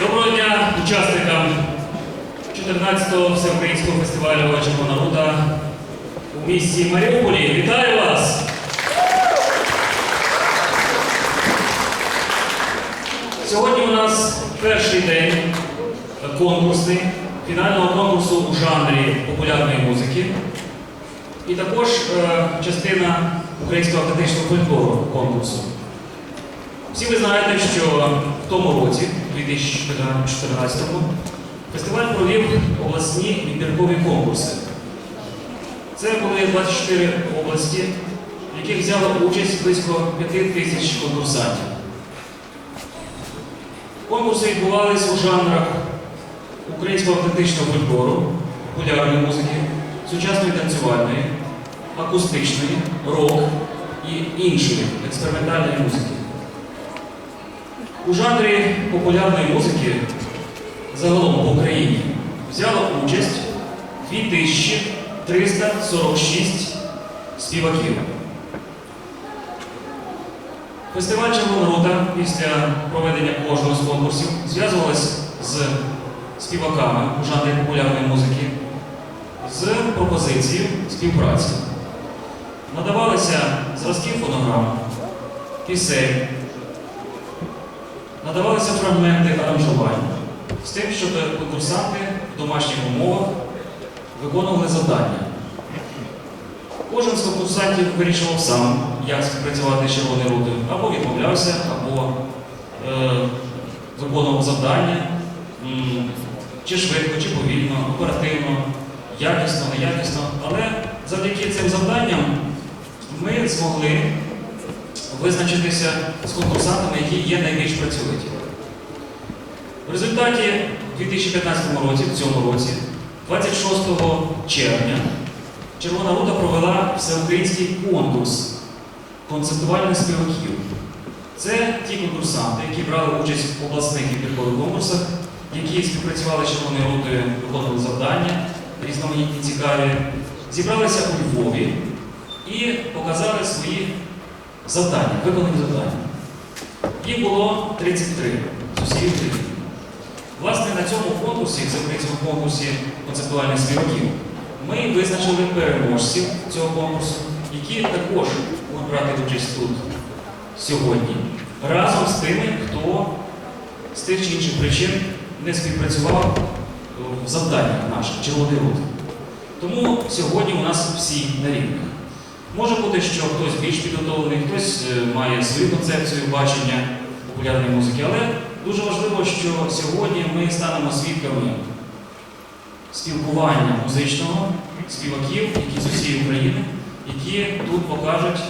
Доброго дня учасникам 14-го всеукраїнського фестивалю Червона Рута у місті Маріуполі. Вітаю вас! Сьогодні у нас перший день конкурсний, фінального конкурсу у жанрі популярної музики. І також е, частина українського автентичного фольклору конкурсу. Всі ви знаєте, що в тому році, 2014-му, фестиваль провів обласні відбіркові конкурси. Це були 24 області, в яких взяло участь близько 5 тисяч конкурсантів. Конкурси відбувалися у жанрах українського автентичного фольклору, популярної музики, сучасної танцювальної, акустичної, рок і іншої експериментальної музики. У жанрі популярної музики загалом в Україні взяло участь 2346 співаків. Фестиваль Червона Рута після проведення кожного з конкурсів зв'язувалась з співаками у жанрі популярної музики з пропозицією співпраці. Надавалися зразки фонограм, пісень, надавалися фрагменти аранжувань з тим, щоб конкурсанти в домашніх умовах виконували завдання. Кожен з конкурсантів вирішував сам, як співпрацювати з червоною рутою, або відмовлявся, або е, виконував завдання, чи швидко, чи повільно, оперативно, якісно, неякісно. Але завдяки цим завданням ми змогли визначитися з конкурсантами, які є найбільш працьовиті. В результаті у 2015 році, в цьому році, 26 червня, Червона Рута провела всеукраїнський конкурс концептуальних співаків. Це ті конкурсанти, які брали участь в обласних відбіркових конкурсах, які співпрацювали з Червоною Рутою, виконували завдання, різноманітні цікаві, зібралися у Львові і показали свої завдання, виконані завдання. Їх було 33 з усієї України. Власне, на цьому конкурсі, всеукраїнському конкурсі концептуальних співаків, ми визначили переможців цього конкурсу, які також будуть брати участь тут сьогодні, разом з тими, хто з тих чи інших причин не співпрацював в завданнях наших червоний рух. Тому сьогодні у нас всі на рівних. Може бути, що хтось більш підготовлений, хтось е, має свою концепцію бачення популярної музики, але дуже важливо, що сьогодні ми станемо свідками спілкування музичного співаків, які з усієї України, які тут покажуть,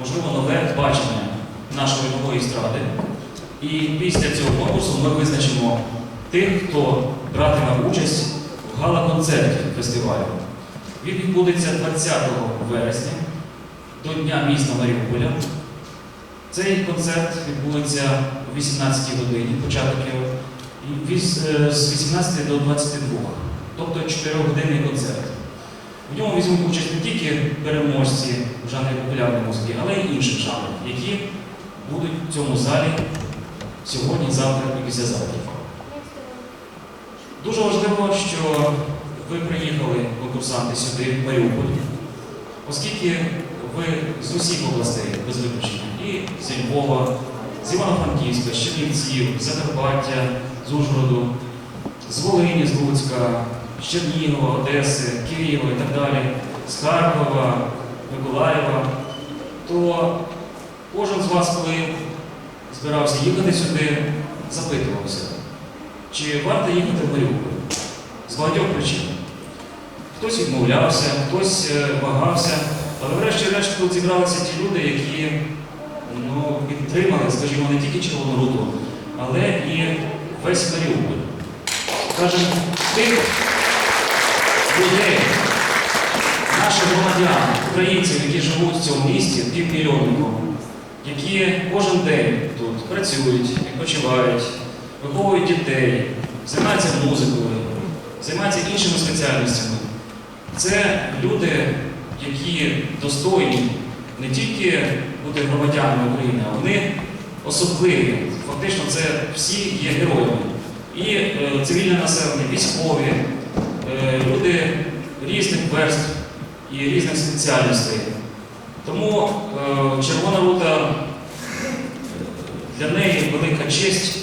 можливо, нове бачення нашої нової естради. І після цього конкурсу ми визначимо тих, хто братиме участь в гала-концерті фестивалю. Він відбудеться 20 вересня до Дня міста Маріуполя. Цей концерт відбудеться о 18 годині, початок його, е, з 18 до 22, тобто 4-годинний концерт. В ньому візьмуть участь не тільки переможці в жанрі популярної музики, але й інших жанрів, які будуть в цьому залі сьогодні, завтра і післязавтра. Дуже важливо, що ви приїхали, конкурсанти, сюди, в Маріуполь, оскільки ви з усіх областей, без виключення, і з Львова, з Івано-Франківська, з Чернівців, з Закарпаття, з Ужгороду, з Волині, з Луцька, з Чернігова, Одеси, Києва і так далі, з Харкова, Миколаєва, то кожен з вас, коли збирався їхати сюди, запитувався, чи варто їхати в Маріуполь? З багатьох причин. Хтось відмовлявся, хтось е, вагався, але врешті-решт тут зібралися ті люди, які ну, підтримали, скажімо, не тільки Червону але і весь Маріуполь. Скажімо, тих людей, наших громадян, українців, які живуть в цьому місті, півмільйоннику, які кожен день тут працюють, відпочивають, виховують дітей, займаються музикою, займаються іншими спеціальностями. Це люди, які достойні не тільки бути громадянами України, а вони особливі. Фактично, це всі є героями. і е, цивільне населення, військові, е, люди різних верств і різних спеціальностей. Тому е, Червона рута е, для неї велика честь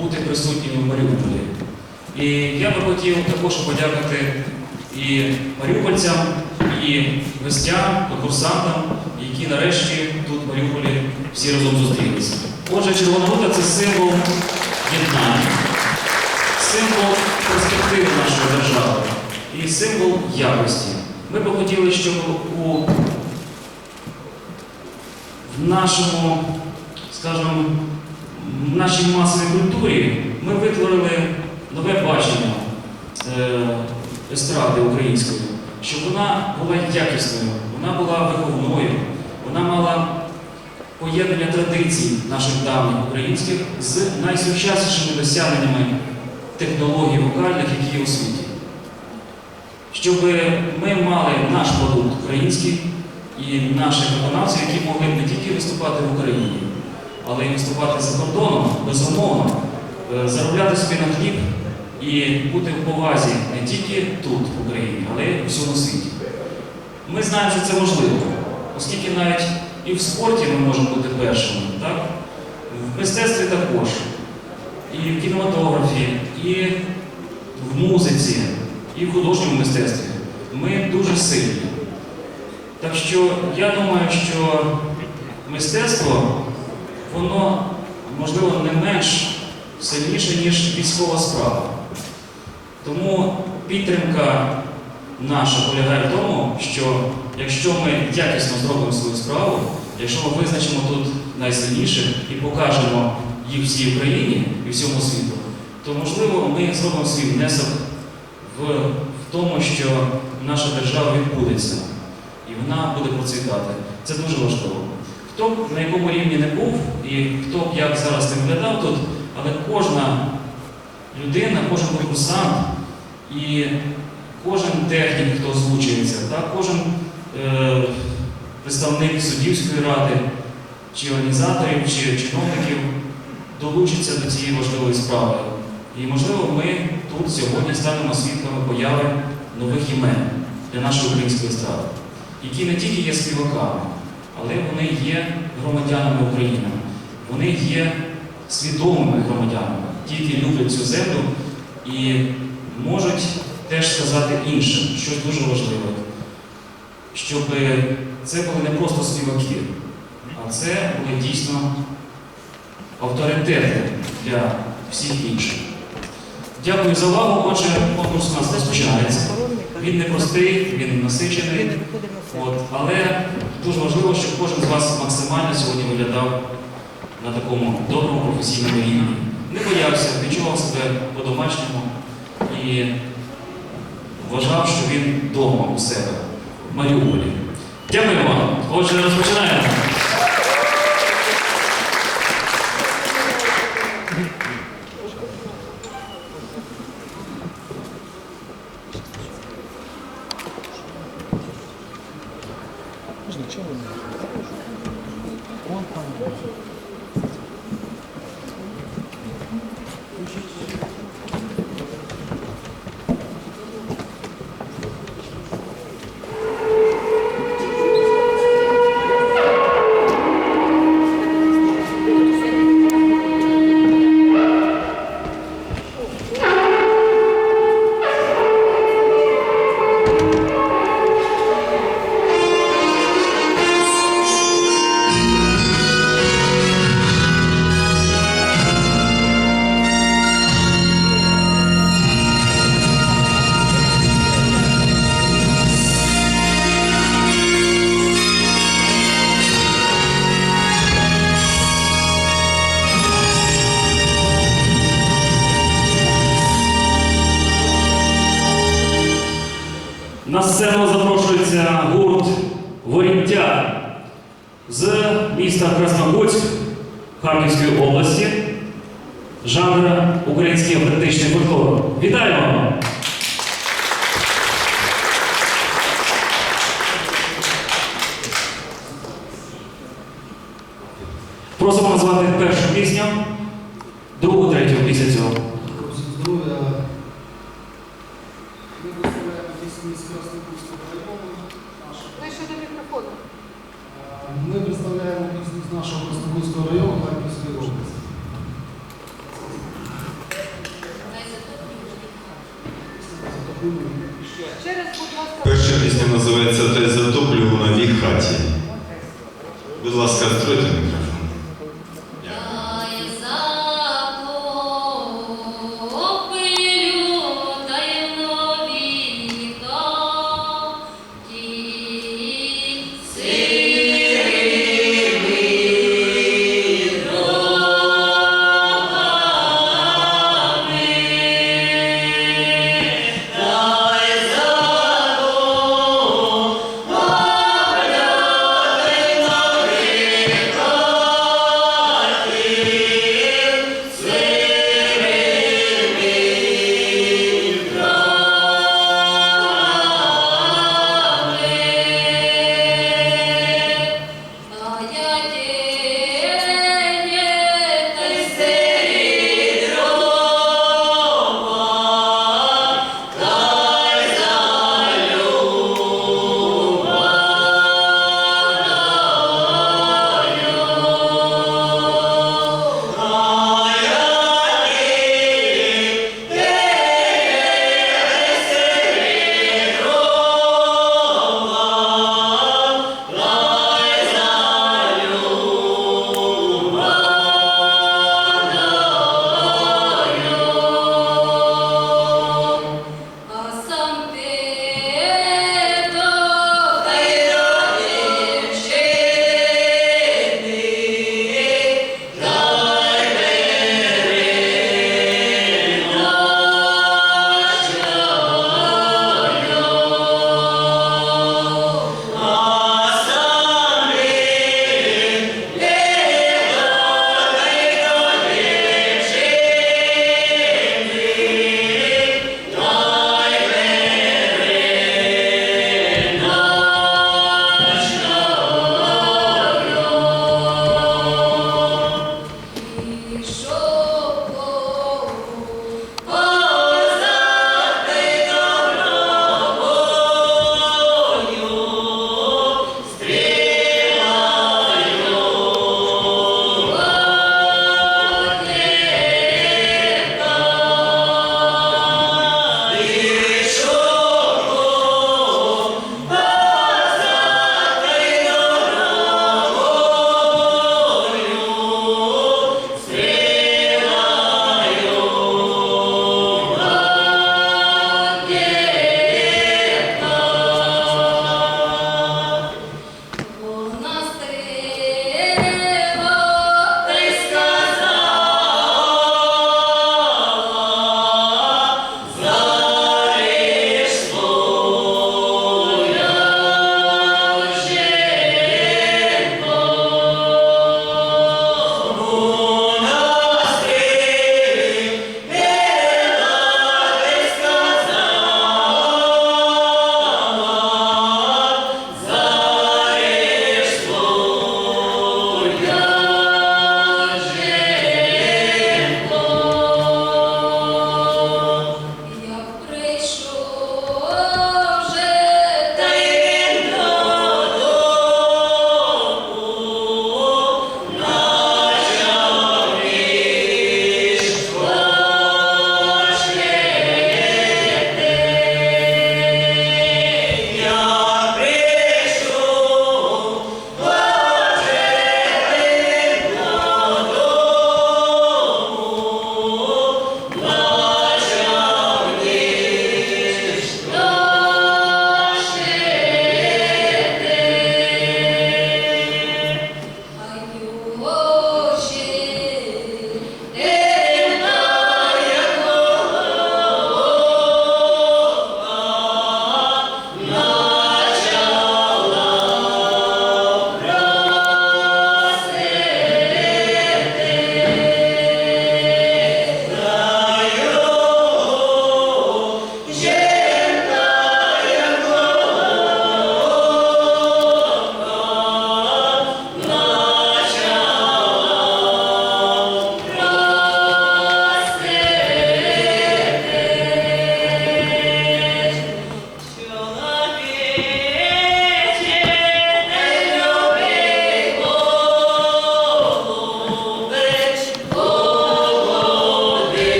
бути присутнім у Маріуполі. І я би хотів також подякувати і маріупольцям, і гостям, конкурсантам, які нарешті тут в Маріуполі всі разом зустрілися. Отже, Червона рута це символ єднання, символ перспективи нашої держави і символ якості. Ми би хотіли, щоб у в нашому, скажімо, в нашій масовій культурі ми витворили нове бачення е, естради української, щоб вона була якісною, вона була виховною, вона мала поєднання традицій наших давніх українських з найсучаснішими досягненнями технологій вокальних, які є у світі. Щоб ми мали наш продукт український і наших виконавців, які могли не тільки виступати в Україні, але й виступати за кордоном, безумовно, е, заробляти собі на хліб і бути в повазі не тільки тут, в Україні, але й у всьому світі. Ми знаємо, що це можливо, оскільки навіть і в спорті ми можемо бути першими, так? в мистецтві також, і в кінематографі, і в музиці, і в художньому мистецтві. Ми дуже сильні. Так що я думаю, що мистецтво, воно, можливо, не менш сильніше, ніж військова справа. Тому підтримка наша полягає в тому, що якщо ми якісно зробимо свою справу, якщо ми визначимо тут найсильніших і покажемо їх всій Україні і всьому світу, то можливо ми зробимо свій внесок в, в тому, що наша держава відбудеться і вона буде процвітати. Це дуже важливо. Хто б на якому рівні не був, і хто б як зараз не виглядав тут, але кожна людина, кожен конкурсант і кожен технік, хто озвучується, так, кожен е, представник суддівської ради, чи організаторів, чи чиновників долучиться до цієї важливої справи. І, можливо, ми тут сьогодні станемо свідками появи нових імен для нашої української естради, які не тільки є співаками, але вони є громадянами України. Вони є свідомими громадянами, ті, які люблять цю землю і можуть теж сказати іншим щось дуже важливе, щоб це були не просто співаки, а це були дійсно авторитети для всіх інших. Дякую за увагу. Отже, конкурс у нас розпочинається. Він непростий, він насичений. От, але дуже важливо, щоб кожен з вас максимально сьогодні виглядав на такому доброму професійному рівні. Не боявся, відчував себе по-домашньому і вважав, що він вдома у себе, в Маріуполі. Дякую вам. Отже, розпочинаємо. Київської області жанра український автентичний фольклор. Вітаємо! Просимо назвати першу пісню, другу, третю після цього. Ми представляємо пісню з Краснопільського району. Ми представляємо Харківської нашого Ще району будь області. Перша пісня називається Та затоплю на новій хаті. Будь ласка, відкройте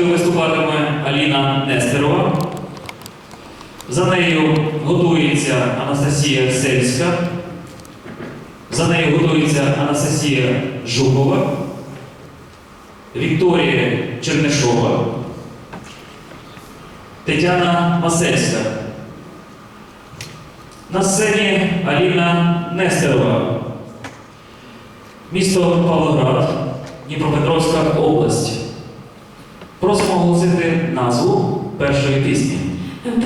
Першою виступатиме Аліна Нестерова. За нею готується Анастасія Сельська. За нею готується Анастасія Жукова, Вікторія Чернишова, Тетяна Масельська. На сцені Аліна Нестерова. Місто Павлоград, Дніпропетровська область. Просимо оголосити назву першої пісні.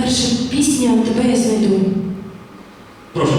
Перша пісня тебе я знайду. Прошу.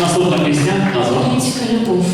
Наступна пісня назва. Українська любов.